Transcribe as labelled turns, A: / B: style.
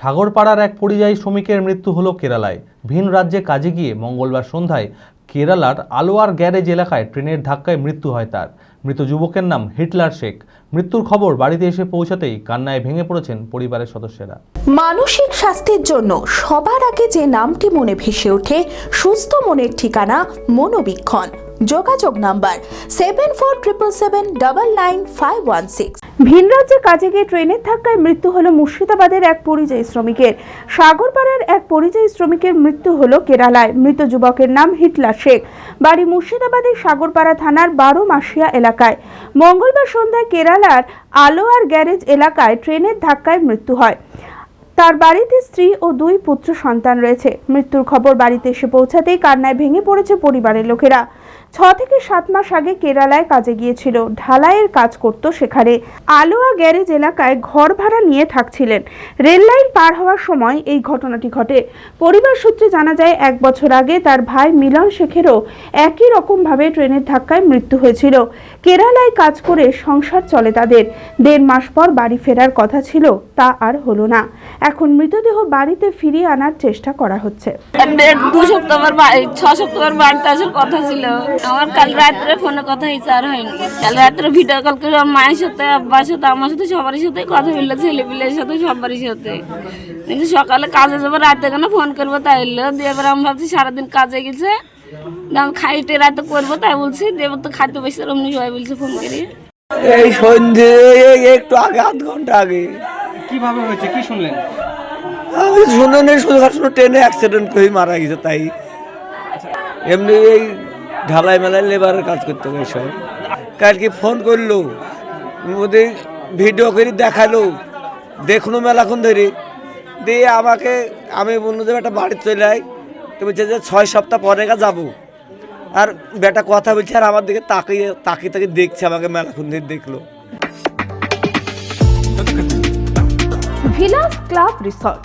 A: সাগরপাড়ার এক পরিযায়ী শ্রমিকের মৃত্যু হলো কেরালায়। ভিন রাজ্যে কাজে গিয়ে মঙ্গলবার সন্ধ্যায় কেরালার আলোয়ার গ্যারেজ এলাকায় ট্রেনের ধাক্কায় মৃত্যু হয় তার। মৃত যুবকের নাম হিটলার শেখ। মৃত্যুর খবর বাড়িতে এসে পৌঁছাতেই কান্নায় ভেঙে পড়েছেন পরিবারের সদস্যরা।
B: মানসিক স্বাস্থ্যের জন্য সবার আগে যে নামটি মনে ভেসে ওঠে, সুস্থ মনের ঠিকানা মনোবীক্ষণ। যোগাযোগ number seven four triple seven double nine five one six
C: ভিন রাজ্যে কাজে গিয়ে ট্রেনের ধাক্কায় মৃত্যু হলো মুর্শিদাবাদের এক পরিযায়ী শ্রমিকের। সাগরপাড়ার এক পরিযায়ী শ্রমিকের মৃত্যু হলো কেরালায়। মৃত যুবকের নাম হিটলা শেখ। বাড়ি মুর্শিদাবাদের সাগরপাড়া থানার বারো মাসিয়া এলাকায়। মঙ্গলবার সন্ধ্যায় কেরালার আলোয়ার গ্যারেজ এলাকায় ট্রেনের ধাক্কায় মৃত্যু হয়। তার বাড়িতে স্ত্রী ও দুই পুত্র সন্তান রয়েছে। মৃত্যুর খবর বাড়িতে এসে পৌঁছাতেই কান্নায় ভেঙে পড়েছে পরিবারের লোকেরা। ছ থেকে সাত মাস আগে কেরালায় কাজে গিয়েছিল। ঢালাইয়ের কাজ করত সেখানে। আলোয়া গ্যারেজ এলাকায় ঘর ভাড়া নিয়ে থাকছিলেন। রেল লাইন পার হওয়ার সময় এই ঘটনাটি ঘটে। পরিবার সূত্রে জানা যায়, এক বছর আগে তার ভাই মিলন শেখেরও একই রকমভাবে ট্রেনের ধাক্কায় মৃত্যু হয়েছিল। কেরালায় কাজ করে সংসার চলে তাদের। দেড় মাস পর বাড়ি ফেরার কথা ছিল, তা আর হলো না। এখন মৃতদেহ বাড়িতে ফিরিয়ে আনার চেষ্টা করা হচ্ছে।
D: দু সপ্তাহ ছ সপ্তাহ বাড়িতে আসার কথা ছিল। আমার কাল রাত্রে ফোনে কথা হয়েছে আর হয়নি। কাল রাত্রে ভিডিও কল করে মায়ের সাথে আব্বার সাথে আমার সাথে সবারই সাথে কথা বলল ছেলে পিলের সাথে সবারই সাথে। কিন্তু সকালে কাজে যাব রাতে কেন ফোন করব তাই এলো দিয়ে এবার আমি ভাবছি সারাদিন কাজে গেছে। খাইতে রাতে করব তাই বলছি। দিয়ে এবার তো খাইতে বসে অমনি সবাই বলছে ফোন করে।
E: এই সন্ধে একটু আগে আধ ঘণ্টা আগে।
F: কীভাবে হয়েছে? কি শুনলেন?
E: আমি শুনে নেই শুধু শুধু ট্রেনে অ্যাক্সিডেন্ট করে মারা গেছে, তাই। এমনি এই ঢালাই মেলায় লেবারের কাজ করতে হবে সব। কালকে ফোন করল ওদের ভিডিও করে দেখাল দেখল মেলাক্ষণ ধরে। দিয়ে আমাকে, আমি যে একটা বাড়ি চলে আয়। তো বলছে যে, ছয় সপ্তাহ পরে গা যাব। আর বেটা কথা বলছে, আর আমার দিকে তাকিয়ে তাকিয়ে তাকিয়ে দেখছে, আমাকে মেলাক্ষণ ধরে দেখল।
C: Vilas club resort.